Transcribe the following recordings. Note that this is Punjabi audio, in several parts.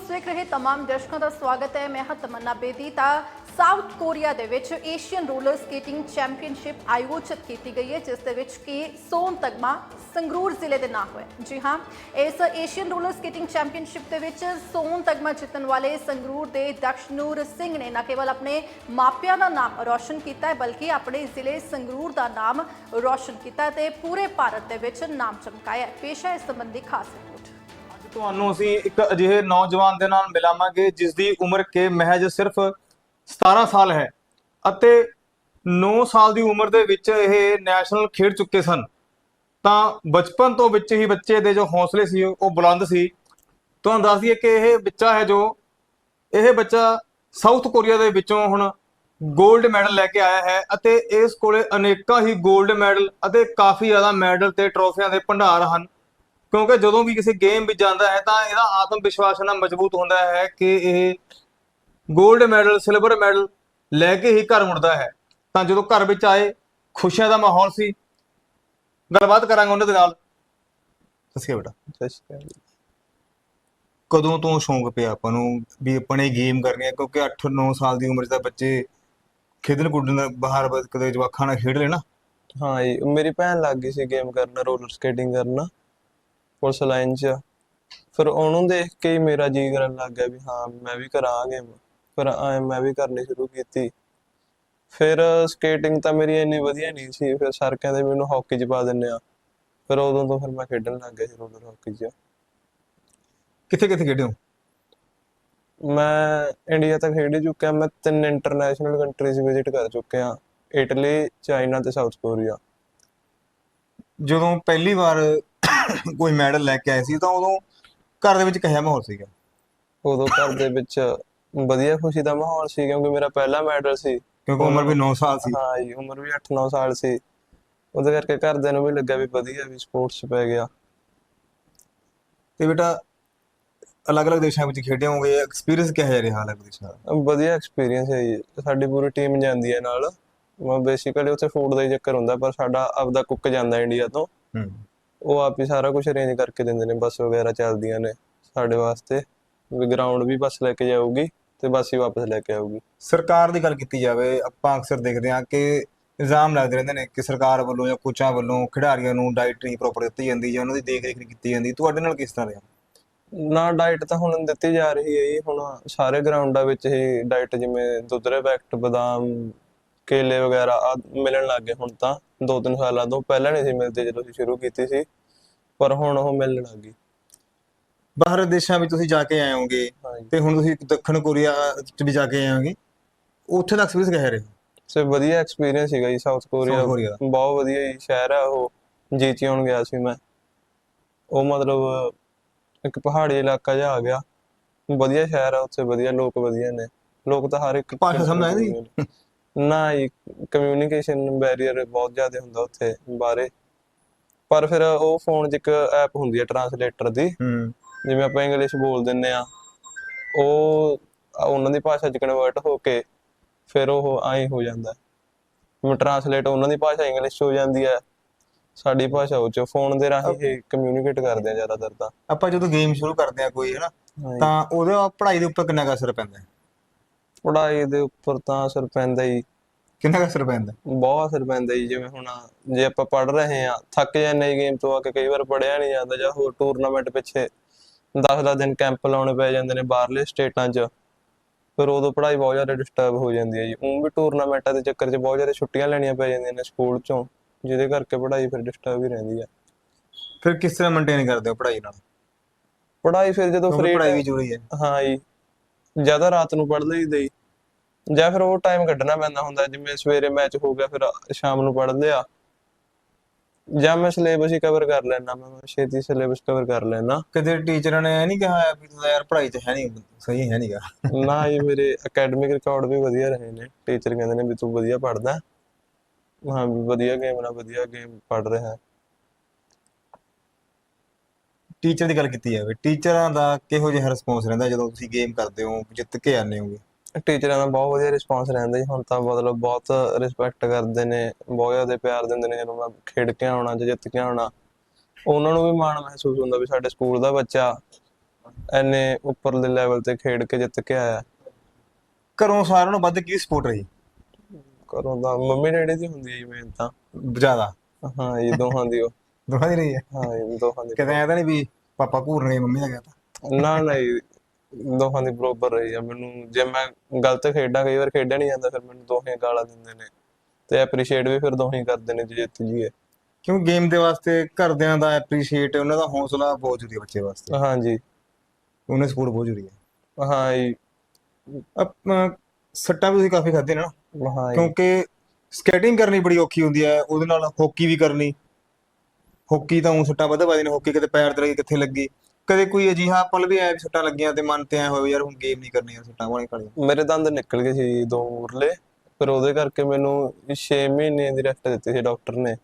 ਨਿਊਜ਼ ਦੇਖ ਰਹੇ तमाम ਦਰਸ਼ਕਾਂ ਦਾ ਸਵਾਗਤ ਹੈ ਮੈਂ ਹਾਂ ਤਮੰਨਾ ਬੇਦੀ ਤਾਂ ਸਾਊਥ ਕੋਰੀਆ ਦੇ ਵਿੱਚ ਏਸ਼ੀਅਨ ਰੋਲਰ ਸਕੇਟਿੰਗ ਚੈਂਪੀਅਨਸ਼ਿਪ ਆਯੋਜਿਤ ਕੀਤੀ ਗਈ ਹੈ ਜਿਸ ਦੇ ਵਿੱਚ ਕਿ ਸੋਨ ਤਗਮਾ ਸੰਗਰੂਰ ਜ਼ਿਲ੍ਹੇ ਦੇ ਨਾਂ ਹੋਇਆ ਜੀ ਹਾਂ ਇਸ ਏਸ਼ੀਅਨ ਰੋਲਰ ਸਕੇਟਿੰਗ ਚੈਂਪੀਅਨਸ਼ਿਪ ਦੇ ਵਿੱਚ ਸੋਨ ਤਗਮਾ ਜਿੱਤਣ ਵਾਲੇ ਸੰਗਰੂਰ ਦੇ ਦਕਸ਼ਨੂਰ ਸਿੰਘ ਨੇ ਨਾ ਕੇਵਲ ਆਪਣੇ ਮਾਪਿਆਂ ਦਾ ਨਾਮ ਰੌਸ਼ਨ ਕੀਤਾ ਹੈ ਬਲਕਿ ਆਪਣੇ ਜ਼ਿਲ੍ਹੇ ਸੰਗਰੂਰ ਦਾ ਨਾਮ ਰੌਸ਼ਨ ਕੀਤਾ ਹੈ ਤੇ ਪੂਰੇ ਭਾਰਤ ਦੇ ਵਿੱਚ ਨਾਮ ਚਮਕਾਇਆ ਹੈ ਪੇਸ਼ ਹੈ ਇਸ ਸੰਬੰਧੀ ਖਾਸ ਰਿਪੋਰਟ ਅੱਜ ਤੁਹਾਨੂੰ ਅਸੀਂ ਇੱਕ ਅਜਿਹੇ ਨੌਜਵਾਨ ਦੇ ਨਾਲ ਮਿਲਾਵਾਂਗੇ ਜਿਸ ਦੀ ਉਮਰ ਕੇ ਮਹਿਜ ਸਿਰਫ 17 ਸਾਲ ਹੈ ਅਤੇ 9 ਸਾਲ ਦੀ ਉਮਰ ਦੇ ਵਿੱਚ ਇਹ ਨੈਸ਼ਨਲ ਖੇਡ ਚੁੱਕੇ ਸਨ। ਤਾਂ ਬਚਪਨ ਤੋਂ ਵਿੱਚ ਹੀ ਬੱਚੇ ਦੇ ਜੋ ਹੌਸਲੇ ਸੀ, ਉਹ ਬੁਲੰਦ ਸੀ। ਤੁਹਾਨੂੰ ਦੱਸ ਦਈਏ ਕਿ ਇਹ ਬੱਚਾ ਹੈ ਜੋ, ਇਹ ਬੱਚਾ ਸਾਊਥ ਕੋਰੀਆ ਦੇ ਵਿੱਚੋਂ ਹੁਣ 골ਡ ਮੈਡਲ ਲੈ ਕੇ ਆਇਆ ਹੈ ਅਤੇ ਇਸ ਕੋਲੇ ਅਨੇਕਾਂ ਹੀ 골ਡ ਮੈਡਲ ਅਤੇ ਕਾਫੀ ਜ਼ਿਆਦਾ ਮੈਡਲ ਤੇ ਟਰੋਫੀਆਂ ਦੇ ਭੰਡਾਰ ਹਨ। ਕਿਉਂਕਿ ਜਦੋਂ ਵੀ ਕਿਸੇ ਗੇਮ ਵਿੱਚ ਜਾਂਦਾ ਹੈ ਤਾਂ ਇਹਦਾ ਆਤਮ ਵਿਸ਼ਵਾਸ ਇੰਨਾ ਮਜ਼ਬੂਤ ਹੁੰਦਾ ਹੈ ਕਿ ਇਹ 골ਡ ਮੈਡਲ ਸਿਲਵਰ ਮੈਡਲ ਲੈ ਕੇ ਹੀ ਘਰ ਮੁੜਦਾ ਹੈ। ਤਾਂ ਜਦੋਂ ਘਰ ਵਿੱਚ ਆਏ ਖੁਸ਼ੀਆਂ ਦਾ ਮਾਹੌਲ ਸੀ। ਗੱਲਬਾਤ ਕਰਾਂਗੇ ਉਹਨਾਂ ਦੇ ਨਾਲ। ਦੱਸਿਓ ਬੇਟਾ। ਕਦੋਂ ਤੋਂ ਸ਼ੌਂਕ ਪਿਆ ਆਪਾਂ ਨੂੰ ਵੀ ਆਪਣੇ ਗੇਮ ਕਰਨੀ ਹੈ ਕਿਉਂਕਿ 8-9 ਸਾਲ ਦੀ ਉਮਰ 'ਚ ਤਾਂ ਬੱਚੇ ਖੇਡਣ ਕੁੱਦਣ ਦਾ ਬਾਹਰ ਕਦੇ ਜਵਾਖਾਂ ਨਾਲ ਖੇਡ ਲੈਣਾ ਹਾਂ ਜੀ ਮੇਰੀ ਭੈਣ ਲੱਗ ਗਈ ਸੀ ਗੇਮ ਕਰਨਾ ਰੋਲਰ ਸਕੇਟਿੰਗ ਕਰਨਾ। ਪੁਲਿਸ ਲਾਈਨ 'ਚ ਫਿਰ ਉਹਨੂੰ ਦੇਖ ਕੇ ਹੀ ਮੇਰਾ ਜੀ ਕਰਨ ਲੱਗ ਗਿਆ ਵੀ ਹਾਂ ਮੈਂ ਵੀ ਕਰਾਂ ਗੇਮ ਫਿਰ ਐਂ ਮੈਂ ਵੀ ਕਰਨੀ ਸ਼ੁਰੂ ਕੀਤੀ। ਫਿਰ ਸਕੇਟਿੰਗ ਤਾਂ ਮੇਰੀ ਇੰਨੀ ਵਧੀਆ ਨਹੀਂ ਸੀ। ਫਿਰ ਸਰ ਕਹਿੰਦੇ ਮੈਨੂੰ ਹਾਕੀ 'ਚ ਪਾ ਦਿੰਨੇ ਆ। ਫਿਰ ਉਦੋਂ ਤੋਂ ਫਿਰ ਮੈਂ ਖੇਡਣ ਲੱਗ ਗਿਆ ਸੀ ਰੋਲਰ ਹਾਕੀ 'ਚ। ਕਿੱਥੇ ਕਿੱਥੇ ਖੇਡੇ ਹੋ? ਮੈਂ ਇੰਡੀਆ ਤੱਕ ਖੇਡ ਚੁੱਕਿਆ। ਮੈਂ ਤਿੰਨ ਇੰਟਰਨੈਸ਼ਨਲ ਕੰਟਰੀਜ਼ ਵਿਜ਼ਿਟ ਕਰ ਚੁੱਕਿਆ ਇਟਲੀ ਚਾਈਨਾ ਤੇ ਸਾਊਥ ਕੋਰੀਆ। ਜਦੋਂ ਪਹਿਲੀ ਵਾਰ ਕੋਈ ਮੈਡਲ ਲੈ ਕੇ ਆਏ ਸੀ ਤਾਂ ਉਦੋਂ ਘਰ ਦੇ ਵਿੱਚ ਕਿਹੋ ਮਾਹੌਲ ਸੀਗਾ। ਉਦੋਂ ਘਰ ਦੇ ਵਿੱਚ ਵਧੀਆ ਖੁਸ਼ੀ ਦਾ ਮਾਹੌਲ ਸੀ ਕਿਉਂਕਿ ਮੇਰਾ ਪਹਿਲਾ ਮੈਡਲ ਸੀ। ਕਿਉਂਕਿ ਉਮਰ ਵੀ 9 ਸਾਲ ਸੀ। ਹਾਂ ਜੀ ਉਮਰ ਵੀ 8-9 ਸਾਲ ਸੀ। ਉਹਦੇ ਕਰਕੇ ਘਰਦਿਆਂ ਨੂੰ ਵੀ ਲੱਗਾ ਵੀ ਵਧੀਆ ਵੀ ਸਪੋਰਟਸ 'ਚ ਪੈ ਗਿਆ। ਤੇ ਬੇਟਾ ਅਲੱਗ-ਅਲੱਗ ਦੇਸ਼ਾਂ ਵਿੱਚ ਖੇਡੇ ਹੋਗੇ ਐਕਸਪੀਰੀਅੰਸ ਕਿਹੋ ਰਿਹਾ ਅਲੱਗ ਦੇਸ਼ਾਂ ਦਾ? ਵਧੀਆ ਐਕਸਪੀਰੀਅੰਸ ਹੈ ਜੀ। ਸਾਡੀ ਪੂਰੀ ਟੀਮ ਜਾਂਦੀ ਹੈ ਨਾਲ। ਮੈਂ ਬੇਸਿਕਲੀ ਉੱਥੇ ਫੂਡ ਦਾ ਹੀ ਚੱਕਰ ਹੁੰਦਾ ਪਰ ਸਾਡਾ ਆਪਦਾ ਕੁੱਕ ਜਾਂਦਾ ਇੰਡੀਆ ਤੋਂ। ਹੂੰ। ਉਹ ਆਪ ਹੀ ਸਾਰਾ ਕੁਝ ਅਰੇਂਜ ਕਰਕੇ ਦਿੰਦੇ ਨੇ ਬੱਸ ਵਗੈਰਾ ਚੱਲਦੀਆਂ ਨੇ ਸਾਡੇ ਵਾਸਤੇ। ਵੀ ਗਰਾਊਂਡ ਵੀ ਬੱਸ ਲੈ ਕੇ ਜਾਊਗੀ ਤੇ ਬੱਸ ਹੀ ਵਾਪਸ ਲੈ ਕੇ ਆਊਗੀ। ਸਰਕਾਰ ਦੀ ਗੱਲ ਕੀਤੀ ਜਾਵੇ ਆਪਾਂ ਅਕਸਰ ਦੇਖਦੇ ਹਾਂ ਕਿ ਇਲਜ਼ਾਮ ਲੱਗਦੇ ਰਹਿੰਦੇ ਨੇ ਕਿ ਸਰਕਾਰ ਵੱਲੋਂ ਜਾਂ ਕੋਚਾਂ ਵੱਲੋਂ ਖਿਡਾਰੀਆਂ ਨੂੰ ਡਾਈਟ ਨਹੀਂ ਪ੍ਰੋਪਰ ਦਿੱਤੀ ਜਾਂਦੀ ਜਾਂ ਉਹਨਾਂ ਦੀ ਦੇਖ ਰੇਖ ਨਹੀਂ ਕੀਤੀ ਜਾਂਦੀ। ਤੁਹਾਡੇ ਨਾਲ ਕਿਸ ਤਰ੍ਹਾਂ ਰਿਹਾ? ਨਾ ਡਾਈਟ ਤਾਂ ਹੁਣ ਦਿੱਤੀ ਜਾ ਰਹੀ ਹੈ ਜੀ। ਹੁਣ ਸਾਰੇ ਗਰਾਊਂਡਾਂ ਵਿੱਚ ਹੀ ਡਾਈਟ ਜਿਵੇਂ ਦੁੱਧਰੇ ਪੈਕਟ ਬਦਾਮ ਕੇਲੇ ਵਗੈਰਾ ਆ ਮਿਲਣ ਲੱਗ ਗਏ ਹੁਣ ਤਾਂ ਦੋ ਤਿੰਨ ਸਾਲਾਂ ਤੋਂ। ਪਹਿਲਾਂ ਨਹੀਂ ਸੀ ਮਿਲਦੇ ਜਦੋਂ ਅਸੀਂ ਸ਼ੁਰੂ ਕੀਤੀ ਸੀ ਪਰ ਹੁਣ ਉਹ ਮਿਲਣ ਲੱਗ ਗਈ। ਬਾਹਰ ਦੇਸ਼ਾਂ ਵਿੱਚ ਤੁਸੀਂ ਜਾ ਕੇ ਆਏ ਹੋਗੇ ਹਾਂਜੀ। ਤੇ ਹੁਣ ਤੁਸੀਂ ਦੱਖਣ ਕੋਰੀਆ ਚ ਵੀ ਜਾ ਕੇ ਆਏ ਹੋਗੇ ਉੱਥੇ ਦਾ ਐਕਸਪੀਰੀਅੰਸ ਕਿਹੋ ਰਿਹਾ ਸੇ? ਵਧੀਆ ਐਕਸਪੀਰੀਅੰਸ ਸੀਗਾ ਜੀ ਸਾਊਥ ਕੋਰੀਆ ਦਾ। ਬਹੁਤ ਵਧੀਆ ਜੀ ਸ਼ਹਿਰ ਆ ਉਹ ਜੀਚੀਓਨ ਗਿਆ ਸੀ ਮੈਂ। ਉਹ ਮਤਲਬ ਇੱਕ ਪਹਾੜੀ ਇਲਾਕਾ ਜਿਹਾ ਆ ਗਿਆ। ਵਧੀਆ ਸ਼ਹਿਰ ਆ ਉੱਥੇ ਵਧੀਆ ਲੋਕ ਵਧੀਆ ਨੇ। ਲੋਕ ਤਾਂ ਹਰ ਇੱਕ ਭਾਸ਼ਾ ਸਮਝ ਆਉਂਦੀ? ਨਾ ਕਮਿਊਨੀਕੇਸ਼ਨ ਬੈਰੀਅਰ ਬਹੁਤ ਜ਼ਿਆਦਾ ਹੁੰਦਾ ਉੱਥੇ ਬਾਰੇ ਪਰ ਫਿਰ ਉਹ ਫੋਨ 'ਚ ਇੱਕ ਐਪ ਹੁੰਦੀ ਹੈ ਟਰਾਂਸਲੇਟਰ ਦੀ। ਹੂੰ। ਜਿਵੇਂ ਆਪਾਂ ਇੰਗਲਿਸ਼ ਬੋਲ ਦਿੰਨੇ ਆ ਉਹ ਉਹਨਾਂ ਦੀ ਭਾਸ਼ਾ 'ਚ ਕਨਵਰਟ ਹੋ ਕੇ ਫਿਰ ਉਹ ਐਂ ਹੋ ਜਾਂਦਾ। ਮੈਂ ਟਰਾਂਸਲੇਟ ਉਹਨਾਂ ਦੀ ਭਾਸ਼ਾ ਇੰਗਲਿਸ਼ ਹੋ ਜਾਂਦੀ ਹੈ। ਸਾਡੀ ਭਾਸ਼ਾ ਉਹ 'ਚ ਫੋਨ ਦੇ ਰਾਹੀਂ ਕਮਿਊਨੀਕੇਟ ਕਰਦੇ ਆ ਜ਼ਿਆਦਾਤਰ ਤਾਂ। ਆਪਾਂ ਜਦੋਂ ਗੇਮ ਸ਼ੁਰੂ ਕਰਦੇ ਆ ਕੋਈ ਹੈਨਾ ਤਾਂ ਉਹਦੇ ਪੜ੍ਹਾਈ ਦੇ ਉੱਪਰ ਕਿੰਨਾ ਕੁ ਅਸਰ ਪੈਂਦਾ ਹੈ? ਪੜ੍ਹਾਈ ਦੇ ਉੱਪਰ ਤਾਂ ਅਸਰ ਪੈਂਦਾ ਹੀ। ਕਿੰਨਾ ਕੁ ਅਸਰ ਪੈਂਦਾ? ਬਹੁਤ ਅਸਰ ਪੈਂਦਾ ਜੀ ਜਿਵੇਂ ਹੁਣ ਜੇ ਆਪਾਂ ਪੜ ਰਹੇ ਆ ਥੱਕ ਜਾਂਦੇ ਗੇਮ ਤੋਂ ਆ ਕੇ ਕਈ ਵਾਰ ਪੜਿਆ ਨਹੀਂ ਜਾਂਦਾ ਜਾਂ ਹੋਰ ਟੂਰਨਾਮੈਂਟ ਪਿੱਛੇ 10-10 ਦਿਨ ਕੈਂਪ ਲਾਉਣੇ ਪੈ ਜਾਂਦੇ ਨੇ ਬਾਹਰਲੇ ਸਟੇਟਾਂ 'ਚ ਫਿਰ ਉਦੋਂ ਪੜ੍ਹਾਈ ਬਹੁਤ ਜ਼ਿਆਦਾ ਡਿਸਟਰਬ ਹੋ ਜਾਂਦੀ ਹੈ ਜੀ। ਉਹ ਵੀ ਟੂਰਨਾਮੈਂਟਾਂ ਦੇ ਚੱਕਰ 'ਚ ਬਹੁਤ ਜ਼ਿਆਦਾ ਛੁੱਟੀਆਂ ਲੈਣੀਆਂ ਪੈ ਜਾਂਦੀਆਂ ਨੇ ਸਕੂਲ 'ਚੋਂ ਜਿਹਦੇ ਕਰਕੇ ਪੜ੍ਹਾਈ ਫਿਰ ਡਿਸਟਰਬ ਹੀ ਰਹਿੰਦੀ ਹੈ। ਫਿਰ ਕਿਸ ਤਰ੍ਹਾਂ ਮੇਨਟੇਨ ਕਰਦੇ ਹੋ ਪੜ੍ਹਾਈ ਨਾਲ? ਪੜ੍ਹਾਈ ਫਿਰ ਜਦੋਂ ਫ੍ਰੀ ਪੜ੍ਹਾਈ ਵੀ ਜ਼ਰੂਰੀ ਹੈ। ਹਾਂ ਜੀ ਜ਼ਿਆਦਾ ਰਾਤ ਨੂੰ ਪੜ੍ਹ ਲਈਦਾ ਜੀ। ਜਾਂ ਫਿਰ ਉਹ ਟਾਈਮ ਕੱਢਣਾ ਪੈਂਦਾ ਹੁੰਦਾ ਜਿਵੇਂ ਸਵੇਰੇ ਮੈਚ ਹੋ ਗਿਆ ਫਿਰ ਸ਼ਾਮ ਨੂੰ ਪੜ੍ਹ ਲਿਆ। ਜਾਂ ਮੈਂ ਸਿਲੇਬਸ ਹੀ ਕਵਰ ਕਰ ਲੈਣਾ ਮੈਂ ਛੇਤੀ ਸਿਲੇਬਸ ਕਵਰ ਕਰ ਲੈਣਾ ਕਦੇ ਟੀਚਰਾਂ ਨੇ ਇਹ ਨਹੀਂ ਕਿਹਾ ਵੀ ਤੂੰ ਯਾਰ ਪੜ੍ਹਾਈ 'ਚ ਹੈ ਨਹੀਂ ਸਹੀ ਹੈ ਨਹੀਂਗਾ ਨਾ ਜੀ ਮੇਰੇ ਅਕੈਡਮਿਕ ਰਿਕਾਰਡ ਵੀ ਵਧੀਆ ਰਹੇ ਨੇ। ਟੀਚਰ ਕਹਿੰਦੇ ਨੇ ਵੀ ਤੂੰ ਵਧੀਆ ਪੜ੍ਹਦਾ। ਹਾਂ ਵੀ ਵਧੀਆ ਗੇਮ ਨਾਲ ਵਧੀਆ ਗੇਮ ਪੜ੍ਹ ਰਿਹਾ। ਟੀਚਰ ਦੀ ਗੱਲ ਕੀਤੀ ਜਾਵੇ ਟੀਚਰਾਂ ਦਾ ਕਿਹੋ ਜਿਹਾ ਰਿਸਪੌਂਸ ਰਹਿੰਦਾ ਜਦੋਂ ਤੁਸੀਂ ਗੇਮ ਕਰਦੇ ਹੋ ਜਿੱਤ ਕੇ ਆਉਂਦੇ ਹੋਗੇ? ਟੀਚਰਾਂ ਦਾ ਬਹੁਤ ਵਧੀਆ ਰਿਸਪਾਂਸ ਰਹਿੰਦਾ ਜੀ। ਹੁਣ ਤਾਂ ਮਤਲਬ ਬਹੁਤ ਰਿਸਪੈਕਟ ਕਰਦੇ ਨੇ ਬਹੁਤ ਜ਼ਿਆਦਾ ਪਿਆਰ ਦਿੰਦੇ ਨੇ ਜਦੋਂ ਮੈਂ ਖੇਡ ਕੇ ਆਉਣਾ ਜਾਂ ਜਿੱਤ ਕੇ ਆਉਣਾ। ਉਹਨਾਂ ਨੂੰ ਵੀ ਮਾਣ ਮਹਿਸੂਸ ਹੁੰਦਾ ਵੀ ਸਾਡੇ ਸਕੂਲ ਦਾ ਬੱਚਾ ਐਨੇ ਉੱਪਰਲੇ ਲੈਵਲ ਤੇ ਖੇਡ ਕੇ ਜਿੱਤ ਕੇ ਆਇਆ। ਘਰੋਂ ਸਾਰਿਆਂ ਨੂੰ ਵੱਧ ਕੀ ਸਪੋਰਟ ਰਹੀ? ਘਰੋਂ ਦਾ ਮੰਮੀ ਡੈਡੀ ਦੀ ਹੁੰਦੀ ਹੈ ਜੀ ਮੇਨ ਤਾਂ। ਜ਼ਿਆਦਾ? ਹਾਂ ਇਹ ਦੋਹਾਂ ਦੀ ਉਹ। ਦੋਹਾਂ ਦੀ ਰਹੀ ਹੈ? ਹਾਂ ਇਹ ਦੋਹਾਂ ਦੀ। ਕਿਤੇ ਐਂ ਤਾਂ ਨਹੀਂ ਵੀ ਪਾਪਾ ਘੂਰਨੇ ਮੰਮੀ ਦਾ ਕਹਤਾ। ਨਾ ਨਾ ਜੀ, ਦੋਹਾਂ ਦੀ ਬਰੋਬਰ ਰਹੀ ਆ। ਮੈਨੂੰ ਜੇ ਮੈਂ ਗਲਤ ਖੇਡਾਂ ਕਈ ਵਾਰ ਖੇਡਿਆ ਨਹੀਂ ਜਾਂਦਾ ਫਿਰ ਮੈਨੂੰ ਦੋਹੇ ਗਾਲਾਂ ਦਿੰਦੇ ਨੇ। ਤੇ ਐਪਰੀਸ਼ੀਏਟ ਵੀ ਫਿਰ ਦੋਹੇ ਕਰਦੇ ਨੇ ਜੇ ਜਿੱਤ ਜੀਏ ਕਿਉਂ ਗੇਮ ਦੇ ਵਾਸਤੇ ਘਰਦਿਆਂ ਦਾ ਐਪਰੀਸ਼ੀਏਟ ਉਹਨਾਂ ਦਾ ਹੌਸਲਾ ਬਹੁਤ ਜ਼ਰੂਰੀ ਹੈ ਬੱਚੇ ਵਾਸਤੇ। ਹਾਂਜੀ। ਉਹਨਾਂ ਸਪੋਰਟ ਬਹੁਤ ਜ਼ਰੂਰੀ ਹੈ ਹਾਂ ਜੀ। ਆਪਾਂ ਸੱਟਾਂ ਵੀ ਤੁਸੀਂ ਕਾਫੀ ਖਾਦੇ ਨੇ ਹਾਂ ਜੀ। ਕਿਉਂਕਿ ਸਕੇਟਿੰਗ ਕਰਨੀ ਬੜੀ ਔਖੀ ਹੁੰਦੀ ਹੈ ਉਹਦੇ ਨਾਲ ਹਾਕੀ ਵੀ ਕਰਨੀ। ਹਾਕੀ ਤਾਂ ਉਹ ਸੱਟਾਂ ਵੱਧ ਵੱਜਦੀਆਂ ਨੇ ਹਾਕੀ ਕਿਤੇ ਪੈਰ ਤੇ ਲੱਗੀ ਕਿੱਥੇ ਲੱਗੀ। ਕਦੇ ਕੋਈ ਅਜੀਹਾ ਪਲ ਵੀ ਆਇਆ ਵੀ ਸੱਟਾਂ ਲੱਗੀਆਂ ਤੇ ਮਨ ਤੇ ਐ ਹੋਵੇ ਯਾਰ ਹੁਣ ਗੇਮ ਨਹੀਂ ਕਰਨੀ ਯਾਰ ਸੱਟਾਂ ਵਾਲੀਆਂ ਕਾਲੀਆਂ ਮੇਰੇ ਦੰਦ ਨਿਕਲ ਗਏ ਸੀ ਦੋ ਉਰਲੇ ਫਿਰ ਉਹਦੇ ਕਰਕੇ ਮੈਨੂੰ 6 ਮਹੀਨੇ ਦੀ ਰੈਸਟ ਦਿੱਤੀ ਸੀ ਡਾਕਟਰ ਨੇ।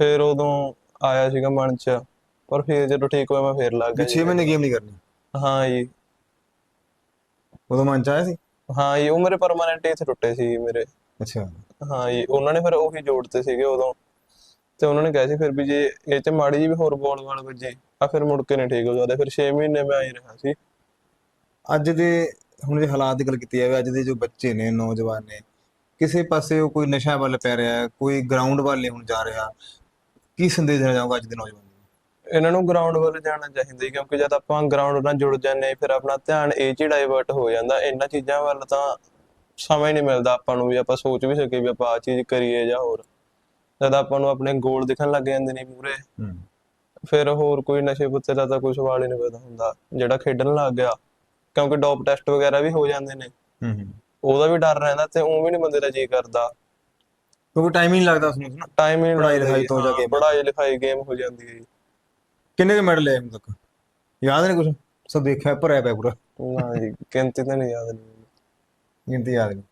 ਫਿਰ ਉਦੋਂ ਆਇਆ ਸੀਗਾ ਮਨ ਚ ਪਰ ਫਿਰ ਜਦੋਂ ਠੀਕ ਹੋਇਆ ਮੈਂ ਫਿਰ ਲੱਗ ਵੀ ਗਿਆ। 6 ਮਹੀਨੇ ਗੇਮ ਨਹੀਂ ਕਰਨੀ? ਹਾਂ ਜੀ। ਉਦੋਂ ਮਨ ਚ ਆਇਆ ਸੀ? ਹਾਂ ਜੀ ਉਹ ਮੇਰੇ ਪਰਮਾਨੈਂਟ ਇੱਥੇ ਟੁੱਟੇ ਸੀ ਮੇਰੇ। ਅੱਛਾ। ਹਾਂ ਜੀ ਉਹਨਾਂ ਨੇ ਫਿਰ ਉਹੀ ਜੋੜਤੇ ਸੀਗੇ ਉਦੋਂ। ਤੇ ਉਹਨਾਂ ਨੇ ਕਿਹਾ ਸੀ ਫਿਰ ਵੀ ਜੇ ਇਹ ਚ ਮਾੜੀ ਜੀ ਵੀ ਹੋਰ ਬੋਲ ਵਾਲ ਵੱਜੇ ਆ ਫਿਰ ਮੁੜ ਕੇ ਨਹੀਂ ਠੀਕ ਹੋ ਜਾਦੇ ਫਿਰ 6 ਮਹੀਨੇ ਮੈਂ ਆਈ ਰਿਹਾ ਸੀ। ਅੱਜ ਦੇ ਹੁਣ ਜੇ ਹਾਲਾਤ ਦੀ ਗੱਲ ਕੀਤੀ ਜਾਵੇ ਅੱਜ ਦੇ ਜੋ ਬੱਚੇ ਨੇ ਨੌਜਵਾਨ ਨੇ ਕਿਸੇ ਪਾਸੇ ਉਹ ਕੋਈ ਨਸ਼ਾ ਵੱਲ ਪੈ ਰਿਹਾ ਕੋਈ ਗਰਾਊਂਡ ਵੱਲ ਹੁਣ ਜਾ ਰਿਹਾ ਕੀ ਸੰਦੇਸ਼ ਦੇਣਾ ਚਾਹੋਗੇ ਅੱਜ ਦੇ ਨੌਜਵਾਨ ਇਹਨਾਂ ਨੂੰ ਗਰਾਊਂਡ ਵੱਲ ਜਾਣਾ ਚਾਹੀਦਾ ਕਿਉਂਕਿ ਜਦ ਆਪਾਂ ਗਰਾਊਂਡ ਨਾਲ ਜੁੜ ਜਾਂਦੇ ਫਿਰ ਆਪਣਾ ਧਿਆਨ ਇਹ 'ਚ ਹੀ ਡਾਈਵਰਟ ਹੋ ਜਾਂਦਾ। ਇਹਨਾਂ ਚੀਜ਼ਾਂ ਵੱਲ ਤਾਂ ਸਮਾਂ ਹੀ ਨਹੀਂ ਮਿਲਦਾ ਆਪਾਂ ਨੂੰ ਵੀ ਆਪਾਂ ਸੋਚ ਵੀ ਸਕੀਏ ਵੀ ਆਪਾਂ ਆ ਚੀਜ਼ ਕਰੀਏ ਜਾਂ ਹੋਰ। ਜਦ ਆਪਾਂ ਨੂੰ ਆਪਣੇ ਗੋਲ ਦਿਖਣ ਲੱਗ ਜਾਂਦੇ ਨੇ ਹੂੰ। ਫਿਰ ਹੋਰ ਕੋਈ ਨਸ਼ੇ ਪੱਤੇ ਦਾ ਤਾਂ ਕੋਈ ਸਵਾਲ ਹੀ ਨਹੀਂ ਪੈਦਾ ਹੁੰਦਾ ਜਿਹੜਾ ਖੇਡਣ ਲੱਗ ਗਿਆ। ਕਿਉਂਕਿ ਡੋਪ ਟੈਸਟ ਵਗੈਰਾ ਵੀ ਹੋ ਜਾਂਦੇ ਨੇ। ਹੂੰ ਹੂੰ। ਉਹਦਾ ਵੀ ਡਰ ਰਹਿੰਦਾ ਤੇ ਉਹ ਵੀ ਨਹੀਂ ਬੰਦੇ ਦਾ ਜੀ ਕਰਦਾ। ਕਿਉਂਕਿ ਟਾਈਮ ਹੀ ਨਹੀਂ ਲੱਗਦਾ ਉਸ ਨੂੰ ਨਾ ਟਾਈਮ ਹੀ ਨਹੀਂ ਲੱਗਦਾ ਲਿਖਾਈ ਜੀ, ਤੋਂ ਜਾ ਹਾਂ, ਕੇ। ਪੜ੍ਹਾਈ ਲਿਖਾਈ ਗੇਮ ਹੋ ਜਾਂਦੀ ਹੈ ਕਿੰਨੇ ਕੁ ਮੈਡਲ ਲਏ ਹੁਣ ਤੱਕ? ਯਾਦ ਨੇ ਕੁਝ ਸਭ ਦੇਖਿਆ ਭਰਿਆ ਪਿਆ ਪੂਰਾ। ਨਾ ਜੀ ਗਿਣਤੀ ਤਾਂ ਨਹੀਂ ਯਾਦ। ਨਹੀਂ ਗਿਣਤੀ ਯਾਦ ਨਹੀਂ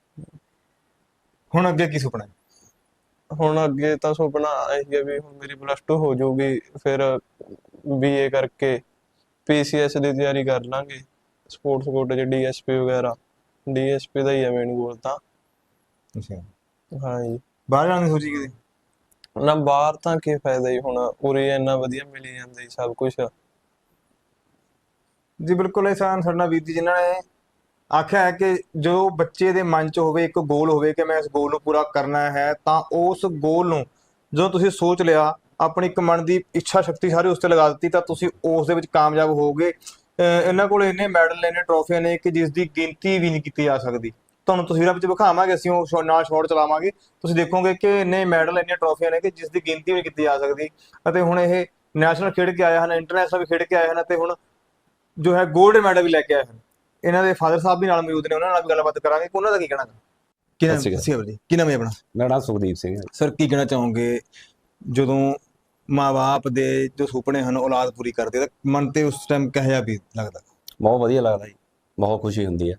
ਹੁਣ ਅੱਗੇ ਕੀ ਸੁਪਨਾ ਹੈ? ਹੁਣ ਅੱਗੇ ਤਾਂ ਸੁਪਨਾ ਇਹੀ ਹੈ ਵੀ ਹੁਣ ਮੇਰੀ ਪਲੱਸ 2 ਹੋ ਜਾਊਗੀ ਫਿਰ ਬੀਏ ਕਰਕੇ ਪੀਸੀਐਸ ਦੀ ਤਿਆਰੀ ਕਰ ਲਾਂਗੇ। ਸਪੋਰਟਸ ਕੋਟੇ ਚ ਡੀਐਸਪੀ ਵਗੈਰਾ ਡੀਐਸਪੀ ਦਾ ਹੀ ਹੈ ਮੇਨ ਗੋਲ ਤਾਂ। ਅੱਛਾ। ਹਾਂ ਜੀ ਬਾਹਰ ਜਾਣ ਦੀ ਸੋਚੀ ਕਿਤੇ? ਨਾ ਬਾਹਰ ਤਾਂ ਕੀ ਫਾਇਦਾ ਹੀ ਹੁਣ ਉਰੇ ਇੰਨਾ ਵਧੀਆ ਮਿਲੀ ਜਾਂਦਾ ਜੀ ਸਭ ਕੁਝ ਜੀ ਬਿਲਕੁਲ ਇਹ ਸਾਨ ਸਾਡਾ ਵੀਰ ਜੀ ਜਿਨ੍ਹਾਂ ਨੇ ਆਖਿਆ ਹੈ ਕਿ ਜੋ ਬੱਚੇ ਦੇ ਮਨ 'ਚ ਹੋਵੇ, ਇੱਕ ਗੋਲ ਹੋਵੇ ਕਿ ਮੈਂ ਇਸ ਗੋਲ ਨੂੰ ਪੂਰਾ ਕਰਨਾ ਹੈ, ਤਾਂ ਉਸ ਗੋਲ ਨੂੰ ਜਦੋਂ ਤੁਸੀਂ ਸੋਚ ਲਿਆ, ਆਪਣੀ ਇੱਕ ਮਨ ਦੀ ਇੱਛਾ ਸ਼ਕਤੀ ਸਾਰੀ ਉਸ ਤੇ ਲਗਾ ਦਿੱਤੀ, ਤਾਂ ਤੁਸੀਂ ਉਸ ਦੇ ਵਿੱਚ ਕਾਮਯਾਬ ਹੋਵੋਗੇ। ਅਹ ਇਹਨਾਂ ਕੋਲ ਇੰਨੇ ਮੈਡਲ ਇੰਨੇ ਟਰੋਫੀਆਂ ਨੇ ਕਿ ਜਿਸ ਦੀ ਗਿਣਤੀ ਵੀ ਨਹੀਂ ਕੀਤੀ ਜਾ ਸਕਦੀ। ਤੁਹਾਨੂੰ ਤਸਵੀਰਾਂ ਵਿੱਚ ਵਿਖਾਵਾਂਗੇ, ਅਸੀਂ ਉਹ ਸ਼ੋ- ਨਾਲ ਸ਼ਾਟ ਚਲਾਵਾਂਗੇ। ਤੁਸੀਂ ਦੇਖੋਗੇ ਕਿ ਇੰਨੇ ਮੈਡਲ ਇੰਨੀਆਂ ਟਰੋਫੀਆਂ ਨੇ ਕਿ ਜਿਸ ਦੀ ਗਿਣਤੀ ਵੀ ਨਹੀਂ ਕੀਤੀ ਜਾ ਸਕਦੀ। ਅਤੇ ਹੁਣ ਇਹ ਨੈਸ਼ਨਲ ਖੇਡ ਕੇ ਆਇਆ ਹਨ ਇੰਟਰਨੈਸ਼ਨਲ ਵੀ ਖੇਡ ਕੇ ਆਏ ਹਨ, ਅਤੇ ਹੁਣ ਜੋ ਹੈ 골ਡ ਮੈਡਲ ਵੀ ਲੈ ਕੇ ਆਏ ਹਨ। ਇਹਨਾਂ ਦੇ ਫਾਦਰ ਸਾਹਿਬ ਵੀ ਨਾਲ ਮੌਜੂਦ ਨੇ ਉਹਨਾਂ ਨਾਲ ਵੀ ਗੱਲਬਾਤ ਕਰਾਂਗੇ। ਕਿ ਉਹਨਾਂ ਦਾ ਕੀ ਕਹਿਣਾ? ਹੈ ਕੀ ਨਾਮ ਸਤਿ ਸ਼੍ਰੀ ਜੀ? ਕੀ ਨਾਮ ਹੈ ਆਪਣਾ? ਮੇਰਾ ਨਾਮ ਸੁਖਦੀਪ ਸਿੰਘ ਹੈ। ਸਰ ਕੀ ਕਹਿਣਾ ਚਾਹੋਗੇ? ਜਦੋਂ ਮਾਪੇ ਦੇ ਜੋ ਸੁਪਨੇ ਹਨ ਔਲਾਦ ਪੂਰੀ ਕਰਦੇ ਤਾਂ ਮਨ ਤੇ ਉਸ ਟਾਈਮ ਕਿਹੋ ਜਿਹਾ ਵੀ ਲੱਗਦਾ? ਬਹੁਤ ਵਧੀਆ ਲੱਗਦਾ ਜੀ। ਬਹੁਤ ਖੁਸ਼ੀ ਹੁੰਦੀ ਹੈ।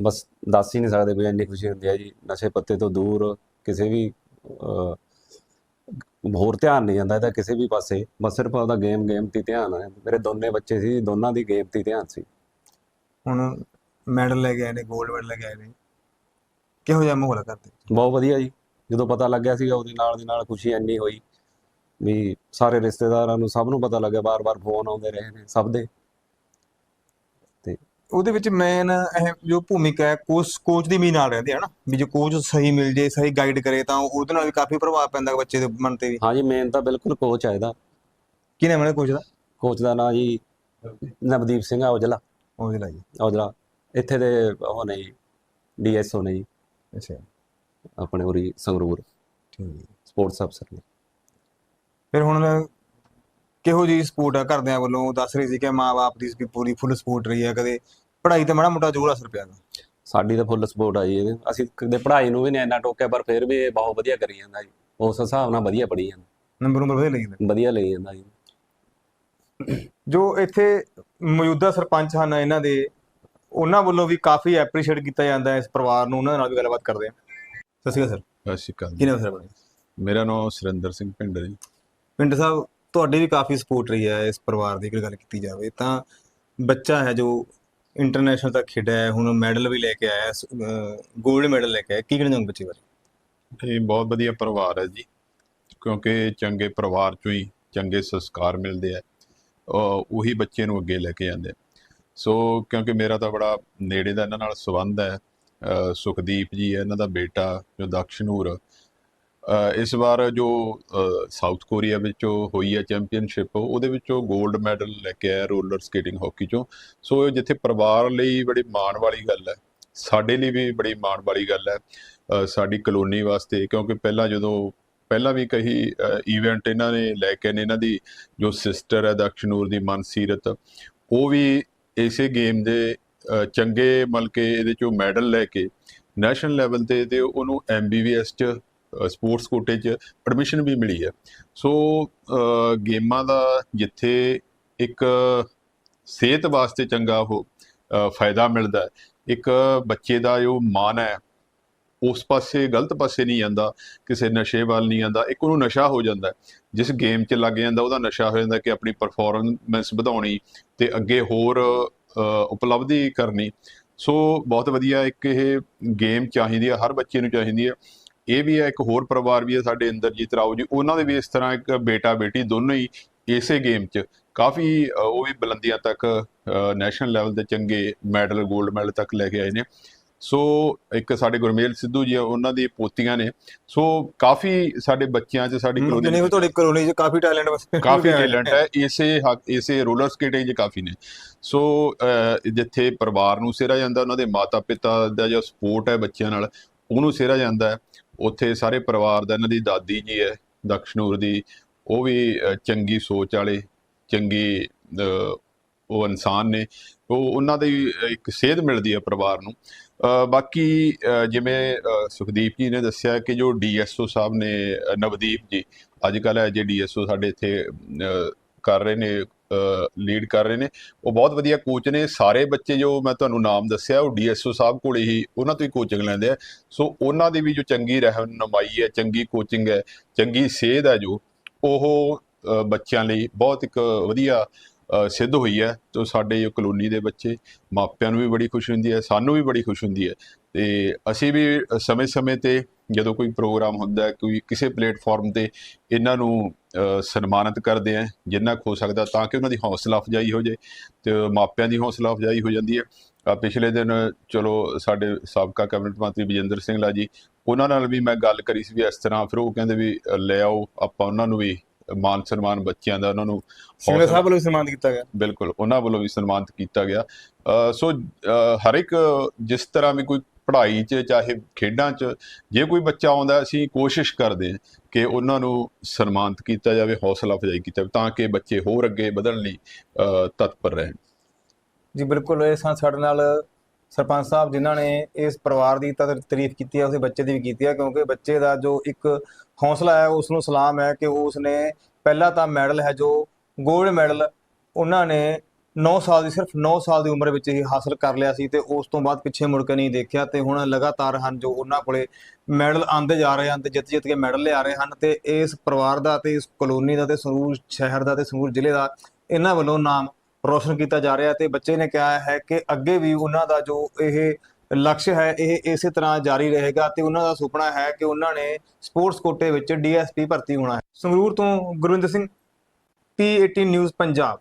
ਬਸ ਦੱਸ ਹੀ ਨਹੀਂ ਸਕਦੇ ਵੀ ਇੰਨੀ ਖੁਸ਼ੀ ਹੁੰਦੀ ਹੈ ਜੀ। ਨਸ਼ੇ ਪੱਤੇ ਤੋਂ ਦੂਰ ਕਿਸੇ ਵੀ ਅਹ, ਹੋਰ ਧਿਆਨ ਨਹੀਂ ਜਾਂਦਾ ਇਹਦਾ ਕਿਸੇ ਵੀ ਪਾਸੇ। ਬਸ ਸਿਰਫ ਉਹਦਾ ਗੇਮ ਗੇਮ ਤੇ ਧਿਆਨ ਹੈ ਮੇਰੇ ਦੋਨੇ ਬੱਚੇ ਸੀ ਦੋਨਾਂ ਦੀ ਗੇਮ ਤੇ ਧਿਆਨ ਸੀ। ਹੁਣ ਮੈਡਲ ਲੈ ਕੇ ਆਏ ਨੇ 골ਡ ਮੈਡਲ ਲੈ ਕੇ ਆਏ ਨੇ। ਕਿਹੋ ਜਿਹਾ ਮਾਹੌਲ ਕਰਦੇ ਬਹੁਤ ਵਧੀਆ ਜੀ। ਜਦੋਂ ਪਤਾ ਲੱਗਿਆ ਸੀਗਾ ਉਹਦੇ ਨਾਲ ਦੀ ਨਾਲ ਖੁਸ਼ੀ ਇੰਨੀ ਹੋਈ ਵੀ ਸਾਰੇ ਰਿਸ਼ਤੇਦਾਰਾਂ ਨੂੰ ਸਭ ਨੂੰ ਪਤਾ ਲੱਗਿਆ ਬਾਰ-ਬਾਰ ਫੋਨ ਆਉਂਦੇ ਰਹੇ ਨੇ ਸਭ ਦੇ। ਉਹਦੇ ਵਿੱਚ ਮੇਨ ਇਹ ਜੋ ਭੂਮਿਕਾ ਹੈ ਕੋਚ ਕੋਚ ਦੀ ਵੀ ਨਾਲ ਰਹਿੰਦੀ ਹੈ ਨਾ ਵੀ ਜੇ ਕੋਚ ਸਹੀ ਮਿਲ ਜੇ ਸਹੀ ਗਾਈਡ ਕਰੇ ਤਾਂ ਉਹਦੇ ਨਾਲ ਵੀ ਕਾਫੀ ਪ੍ਰਭਾਵ ਪੈਂਦਾ ਬੱਚੇ ਦੇ ਮਨ ਤੇ ਵੀ। ਹਾਂਜੀ ਮੇਨ ਤਾਂ ਬਿਲਕੁਲ ਕੋਚ ਹੈ ਇਹਦਾ। ਕੀ ਨਾਮ ਹੈ ਕੋਚ ਦਾ? ਕੋਚ ਦਾ ਨਾਂ ਜੀ ਨਵਦੀਪ ਸਿੰਘ ਔਜਲਾ ਉਹਦੇ ਲਈ ਜੀ ਔਜਲਾ ਇੱਥੇ ਦੇ ਉਹ ਨੇ ਜੀ ਡੀਐਸਓ ਨੇ ਜੀ। ਅੱਛਾ। ਆਪਣੇ ਉਰੀ ਸੰਗਰੂਰ। ਠੀਕ ਹੈ ਸਪੋਰਟਸ ਅਫਸਰ ਨੇ। ਫਿਰ ਹੁਣ ਕਿਹੋ ਜੀ ਸਪੋਰਟ ਆ ਘਰਦਿਆਂ ਵੱਲੋਂ? ਦੱਸ ਰਹੀ ਸੀ ਕਿ ਮਾਪੇ ਦੀ ਵੀ ਪੂਰੀ ਫੁੱਲ ਸਪੋਰਟ ਰਹੀ ਹੈ ਕਦੇ। ਪੜ੍ਹਾਈ ਤੇ ਮਾੜਾ ਮੋਟਾ ਜ਼ੋਰ ਅਸਰ ਪਿਆ। ਸਾਡੀ ਤਾਂ ਫੁੱਲ ਸਪੋਰਟ ਆ ਜੀ ਇਹਦੇ। ਅਸੀਂ ਕਦੇ ਪੜ੍ਹਾਈ ਨੂੰ ਵੀ ਨਹੀਂ ਇੰਨਾ ਟੋਕਿਆ ਪਰ ਫਿਰ ਵੀ ਇਹ ਬਹੁਤ ਵਧੀਆ ਕਰੀ ਜਾਂਦਾ ਜੀ। ਉਸ ਹਿਸਾਬ ਨਾਲ ਵਧੀਆ ਪੜ੍ਹੀ ਜਾਂਦਾ। ਨੰਬਰ ਨੰਬਰ ਵਧੀਆ ਲਈ ਜਾਂਦੇ। ਵਧੀਆ ਲਈ ਜਾਂਦਾ ਜੀ। ਜੋ ਇੱਥੇ ਮੌਜੂਦਾ ਸਰਪੰਚ ਹਨ ਇਹਨਾਂ ਦੇ ਉਹਨਾਂ ਵੱਲੋਂ ਵੀ ਕਾਫੀ ਐਪਰੀਸ਼ੀਏਟ ਕੀਤਾ ਜਾਂਦਾ ਹੈ ਇਸ ਪਰਿਵਾਰ ਨੂੰ ਉਹਨਾਂ ਨਾਲ ਵੀ ਗੱਲਬਾਤ ਕਰਦੇ ਆ ਸਤਿ ਸ਼੍ਰੀ ਅਕਾਲ ਸਰ। ਸਤਿ ਸ਼੍ਰੀ ਅਕਾਲ ਜੀ। ਸਰ ਆਪਣਾ? ਮੇਰਾ ਨਾਮ ਸੁਰਿੰਦਰ ਸਿੰਘ ਪਿੰਡ ਹੈ ਜੀ। ਪਿੰਡ ਸਾਹਿਬ ਤੁਹਾਡੀ ਵੀ ਕਾਫੀ ਸਪੋਰਟ ਰਹੀ ਹੈ ਇਸ ਪਰਿਵਾਰ ਦੀ ਅਗਰ ਗੱਲ ਕੀਤੀ ਜਾਵੇ ਤਾਂ ਬੱਚਾ ਹੈ ਜੋ ਇੰਟਰਨੈਸ਼ਨਲ ਤੱਕ ਖੇਡਿਆ ਹੈ ਹੁਣ ਮੈਡਲ ਵੀ ਲੈ ਕੇ ਆਇਆ 골ਡ ਮੈਡਲ ਲੈ ਕੇ ਆਇਆ ਕੀ ਕਹਿਣਾ ਚਾਹੋਗੇ ਬੱਚੇ ਬਾਰੇ? ਇਹ ਬਹੁਤ ਵਧੀਆ ਪਰਿਵਾਰ ਹੈ ਜੀ ਕਿਉਂਕਿ ਚੰਗੇ ਪਰਿਵਾਰ ਚੋਂ ਹੀ ਚੰਗੇ ਸੰਸਕਾਰ ਮਿਲਦੇ ਆ। ਉਹੀ ਬੱਚੇ ਨੂੰ ਅੱਗੇ ਲੈ ਕੇ ਜਾਂਦੇ ਸੋ ਕਿਉਂਕਿ ਮੇਰਾ ਤਾਂ ਬੜਾ ਨੇੜੇ ਦਾ ਇਹਨਾਂ ਨਾਲ ਸੰਬੰਧ ਹੈ ਸੁਖਦੀਪ ਜੀ ਹੈ, ਇਹਨਾਂ ਦਾ ਬੇਟਾ, ਜੋ ਦਕਸ਼ਨੂਰ। ਇਸ ਵਾਰ ਜੋ ਸਾਊਥ ਕੋਰੀਆ ਵਿੱਚੋਂ ਹੋਈ ਹੈ ਚੈਂਪੀਅਨਸ਼ਿਪ, ਉਹਦੇ ਵਿੱਚੋਂ 골ਡ ਮੈਡਲ ਲੈ ਕੇ ਆਇਆ ਰੋਲਰ ਸਕੇਟਿੰਗ ਹਾਕੀ ਚੋਂ। ਸੋ ਇਹ ਜਿੱਥੇ ਪਰਿਵਾਰ ਲਈ ਬੜੀ ਮਾਣ ਵਾਲੀ ਗੱਲ ਹੈ, ਸਾਡੇ ਲਈ ਵੀ ਬੜੀ ਮਾਣ ਵਾਲੀ ਗੱਲ ਹੈ ਸਾਡੀ ਕਲੋਨੀ ਵਾਸਤੇ। ਕਿਉਂਕਿ ਪਹਿਲਾਂ ਜਦੋਂ ਪਹਿਲਾਂ ਵੀ ਕਈ ਇਵੈਂਟ ਇਹਨਾਂ ਨੇ ਲੈ ਕੇ ਨੇ ਇਹਨਾਂ ਦੀ ਜੋ ਸਿਸਟਰ ਹੈ ਦਕਸ਼ਨੂਰ ਦੀ ਮਨਸੀਰਤ, ਉਹ ਵੀ ਇਸੇ ਗੇਮ ਦੇ ਚੰਗੇ ਮਤਲਬ ਕਿ ਇਹਦੇ ਚੋਂ ਮੈਡਲ ਲੈ ਕੇ ਨੈਸ਼ਨਲ ਲੈਵਲ ਤੇ ਤੇ ਉਹਨੂੰ ਐਮਬੀਬੀਐਸ ਚ ਸਪੋਰਟਸ ਕੋਟੇ ਚ ਐਡਮਿਸ਼ਨ ਵੀ ਮਿਲੀ ਹੈ। ਸੋ ਗੇਮਾਂ ਦਾ ਜਿੱਥੇ ਇੱਕ ਸਿਹਤ ਵਾਸਤੇ ਚੰਗਾ ਉਹ ਫਾਇਦਾ ਮਿਲਦਾ ਇੱਕ ਬੱਚੇ ਦਾ ਜੋ ਮਨ ਹੈ ਉਸ ਪਾਸੇ, ਗਲਤ ਪਾਸੇ ਨਹੀਂ ਜਾਂਦਾ ਕਿਸੇ ਨਸ਼ੇ ਵੱਲ ਨਹੀਂ ਜਾਂਦਾ ਇੱਕ ਉਹਨੂੰ ਨਸ਼ਾ ਹੋ ਜਾਂਦਾ ਜਿਸ ਗੇਮ 'ਚ ਲੱਗ ਜਾਂਦਾ, ਉਹਦਾ ਨਸ਼ਾ ਹੋ ਜਾਂਦਾ ਕਿ ਆਪਣੀ ਪਰਫਾਰਮੈਂਸ ਵਧਾਉਣੀ ਤੇ ਅੱਗੇ ਹੋਰ ਉਪਲਬਧੀ ਕਰਨੀ। ਸੋ ਬਹੁਤ ਵਧੀਆ ਇੱਕ ਇਹ ਗੇਮ ਚਾਹੀਦੀ ਹੈ, ਹਰ ਬੱਚੇ ਨੂੰ ਚਾਹੀਦੀ ਹੈ। ਇਹ ਵੀ ਹੈ, ਇੱਕ ਹੋਰ ਪਰਿਵਾਰ ਵੀ ਹੈ ਸਾਡੇ ਇੰਦਰਜੀਤ ਰਾਓ ਜੀ, ਉਹਨਾਂ ਦੇ ਵੀ ਇਸ ਤਰ੍ਹਾਂ ਇੱਕ ਬੇਟਾ ਬੇਟੀ ਦੋਨੋਂ ਹੀ ਇਸੇ ਗੇਮ 'ਚ। ਕਾਫੀ ਉਹ ਵੀ ਬੁਲੰਦੀਆਂ ਤੱਕ ਨੈਸ਼ਨਲ ਲੈਵਲ ਤੇ ਚੰਗੇ ਮੈਡਲ 골ਡ ਮੈਡਲ ਤੱਕ ਲੈ ਕੇ ਆਏ ਨੇ। ਸੋ ਇੱਕ ਸਾਡੇ ਗੁਰਮੇਲ ਸਿੱਧੂ ਜੀ ਆ, ਉਹਨਾਂ ਦੀ ਪੋਤੀਆਂ ਨੇ। ਸੋ ਕਾਫੀ ਸਾਡੇ ਬੱਚਿਆਂ 'ਚ ਸਾਡੀ ਕਲੋਨੀ ਵੀ ਤੁਹਾਡੀ ਕਲੋਨੀ 'ਚ ਕਾਫੀ ਟੈਲੈਂਟ ਕਾਫੀ ਟੈਲੈਂਟ ਹੈ। ਇਸੇ ਹੱਕ- ਇਸੇ ਰੋਲਰ ਸਕੇਟਿੰਗ 'ਚ ਕਾਫੀ ਨੇ। ਸੋ ਅਹ, ਜਿੱਥੇ ਪਰਿਵਾਰ ਨੂੰ ਸਿਰਾ ਜਾਂਦਾ ਉਹਨਾਂ ਦੇ ਮਾਤਾ ਪਿਤਾ ਦਾ ਜੋ ਸਪੋਰਟ ਹੈ ਬੱਚਿਆਂ ਨਾਲ ਉਹਨੂੰ ਸਿਰਾ ਜਾਂਦਾ ਹੈ। ਉੱਥੇ ਸਾਰੇ ਪਰਿਵਾਰ ਦਾ ਇਹਨਾਂ ਦੀ ਦਾਦੀ ਜੀ ਹੈ ਦਕਸ਼ਨੂਰ ਦੀ ਉਹ ਵੀ ਅਹ, ਚੰਗੀ ਸੋਚ ਵਾਲੇ ਚੰਗੀ ਅਹ, ਉਹ ਇਨਸਾਨ ਨੇ। ਉਹ ਉਹਨਾਂ ਦੀ ਇੱਕ ਸੇਧ ਮਿਲਦੀ ਹੈ ਪਰਿਵਾਰ ਨੂੰ। ਬਾਕੀ ਜਿਵੇਂ ਸੁਖਦੀਪ ਜੀ ਨੇ ਦੱਸਿਆ ਕਿ ਜੋ ਡੀਐਸਓ ਸਾਹਿਬ ਨੇ ਨਵਦੀਪ ਜੀ ਅੱਜ ਕੱਲ੍ਹ ਹੈ ਜੇ ਡੀਐਸਓ ਸਾਡੇ ਇੱਥੇ ਕਰ ਰਹੇ ਨੇ ਲੀਡ ਕਰ ਰਹੇ ਨੇ, ਉਹ ਬਹੁਤ ਵਧੀਆ ਕੋਚ ਨੇ। ਸਾਰੇ ਬੱਚੇ ਜੋ ਮੈਂ ਤੁਹਾਨੂੰ ਨਾਮ ਦੱਸਿਆ, ਉਹ ਡੀਐਸਓ ਸਾਹਿਬ ਕੋਲੇ ਹੀ, ਉਹਨਾਂ ਤੋਂ ਹੀ ਕੋਚਿੰਗ ਲੈਂਦੇ ਆ। ਸੋ ਉਹਨਾਂ ਦੀ ਵੀ ਜੋ ਚੰਗੀ ਰਹਿਨੁਮਾਈ ਹੈ, ਚੰਗੀ ਕੋਚਿੰਗ ਹੈ, ਚੰਗੀ ਸੇਧ ਹੈ ਜੋ, ਉਹ ਬੱਚਿਆਂ ਲਈ ਬਹੁਤ ਇੱਕ ਵਧੀਆ ਸਿੱਧ ਹੋਈ ਹੈ ਤੇ ਸਾਡੇ ਜੋ ਕਲੋਨੀ ਦੇ ਬੱਚੇ ਮਾਪਿਆਂ ਨੂੰ ਵੀ ਬੜੀ ਖੁਸ਼ੀ ਹੁੰਦੀ ਹੈ, ਸਾਨੂੰ ਵੀ ਬੜੀ ਖੁਸ਼ੀ ਹੁੰਦੀ ਹੈ ਤੇ ਅਸੀਂ ਵੀ ਸਮੇਂ-ਸਮੇਂ ਤੇ ਜਦੋਂ ਕੋਈ ਪ੍ਰੋਗਰਾਮ ਹੁੰਦਾ ਹੈ, ਕੋਈ ਕਿਸੇ ਪਲੇਟਫਾਰਮ ਤੇ ਇਹਨਾਂ ਨੂੰ ਸਨਮਾਨਿਤ ਕਰਦੇ ਆ ਜਿੰਨਾ ਕੁ ਹੋ ਸਕਦਾ ਤਾਂ ਕਿ ਉਹਨਾਂ ਦੀ ਹੌਸਲਾ ਅਫਜ਼ਾਈ ਹੋ ਜਾਏ ਤੇ ਮਾਪਿਆਂ ਦੀ ਹੌਸਲਾ ਅਫਜ਼ਾਈ ਹੋ ਜਾਂਦੀ ਹੈ। ਪਿਛਲੇ ਦਿਨ ਚਲੋ ਸਾਡੇ ਸਾਬਕਾ ਕੈਬਨਿਟ ਮੰਤਰੀ ਵਿਜੇਂਦਰ ਸਿੰਘਲਾ ਜੀ, ਉਹਨਾਂ ਨਾਲ ਵੀ ਮੈਂ ਗੱਲ ਕਰੀ ਸੀ ਵੀ ਇਸ ਤਰ੍ਹਾਂ ਫਿਰ ਉਹ ਕਹਿੰਦੇ ਵੀ ਲੈ ਆਓ, ਆਪਾਂ ਉਹਨਾਂ ਨੂੰ ਵੀ ਮਾਨ ਸਨਮਾਨ ਬੱਚਿਆਂ ਦਾ ਉਹਨਾਂ ਨੂੰ ਸਿੰਗਰ ਸਾਹਿਬ ਵੱਲੋਂ ਵੀ ਸਨਮਾਨਿਤ ਕੀਤਾ ਗਿਆ। ਬਿਲਕੁਲ ਉਹਨਾਂ ਵੱਲੋਂ ਵੀ ਸਨਮਾਨਿਤ ਕੀਤਾ ਗਿਆ। ਸੋ ਹਰ ਇੱਕ ਜਿਸ ਤਰ੍ਹਾਂ ਵੀ ਕੋਈ ਪੜ੍ਹਾਈ 'ਚ ਚਾਹੇ ਖੇਡਾਂ 'ਚ ਜੇ ਕੋਈ ਬੱਚਾ ਆਉਂਦਾ ਅਸੀਂ ਕੋਸ਼ਿਸ਼ ਕਰਦੇ ਹਾਂ ਕਿ ਉਹਨਾਂ ਨੂੰ ਸਨਮਾਨਿਤ ਕੀਤਾ ਜਾਵੇ ਹੌਸਲਾ ਅਫਜ਼ਾਈ ਕੀਤਾ ਜਾਵੇ ਤਾਂ ਕਿ ਬੱਚੇ ਹੋਰ ਅੱਗੇ ਵਧਣ ਲਈ ਤਤਪਰ ਰਹਿਣ। ਜੀ ਬਿਲਕੁਲ ਇਹ ਸਾਡੇ ਨਾਲ ਸਰਪੰਚ ਸਾਹਿਬ ਜਿਨ੍ਹਾਂ ਨੇ ਇਸ ਪਰਿਵਾਰ ਦੀ ਤਾਂ ਤਾਰੀਫ ਕੀਤੀ ਹੈ ਉਸੇ ਬੱਚੇ ਦੀ ਵੀ ਕੀਤੀ ਹੈ ਕਿਉਂਕਿ ਬੱਚੇ ਦਾ ਜੋ ਇੱਕ ਹੌਸਲਾ ਹੈ ਉਸ ਨੂੰ ਸਲਾਮ ਹੈ ਕਿ ਉਸ ਨੇ ਪਹਿਲਾ ਤਾਂ ਮੈਡਲ ਹੈ, ਜੋ 골ਡ ਮੈਡਲ ਉਹਨਾਂ ਨੇ 9 ਸਾਲ ਦੀ, ਸਿਰਫ 9 ਸਾਲ ਦੀ ਉਮਰ ਵਿੱਚ ਹੀ ਹਾਸਲ ਕਰ ਲਿਆ ਸੀ ਤੇ ਉਸ ਤੋਂ ਬਾਅਦ ਪਿੱਛੇ ਮੁੜ ਕੇ ਨਹੀਂ ਦੇਖਿਆ ਤੇ ਹੁਣ ਲਗਾਤਾਰ ਹਨ ਜੋ ਉਹਨਾਂ ਕੋਲੇ ਮੈਡਲ ਆਂਦੇ ਜਾ ਰਹੇ ਹਨ ਤੇ ਜਿੱਤ ਜਿੱਤ ਕੇ ਮੈਡਲ ਲਿਆ ਰਹੇ ਹਨ ਤੇ ਇਸ ਪਰਿਵਾਰ ਦਾ ਤੇ ਇਸ ਕਲੋਨੀ ਦਾ ਤੇ ਸੰਗਰੂਰ ਸ਼ਹਿਰ ਦਾ ਤੇ ਸੰਗਰੂਰ ਜ਼ਿਲ੍ਹੇ ਦਾ ਇਹਨਾਂ ਵੱਲੋਂ ਨਾਮ ਰੋਸ਼ਨ ਕੀਤਾ ਜਾ ਰਿਹਾ ਤੇ ਬੱਚੇ ਨੇ ਕਿਹਾ ਹੈ ਕਿ ਅੱਗੇ ਵੀ ਉਹਨਾਂ ਦਾ ਜੋ ਇਹ ਲਕਸ਼ ਹੈ, ਇਹ ਇਸੇ ਤਰ੍ਹਾਂ ਜਾਰੀ ਰਹੇਗਾ ਤੇ ਉਹਨਾਂ ਦਾ ਸੁਪਨਾ ਹੈ ਕਿ ਉਹਨਾਂ ਨੇ ਸਪੋਰਟਸ ਕੋਟੇ ਵਿੱਚ ਡੀਐਸਪੀ ਭਰਤੀ ਹੋਣਾ ਹੈ। ਸੰਗਰੂਰ ਤੋਂ ਗੁਰਵਿੰਦਰ ਸਿੰਘ P18 ਨਿਊਜ਼ ਪੰਜਾਬ।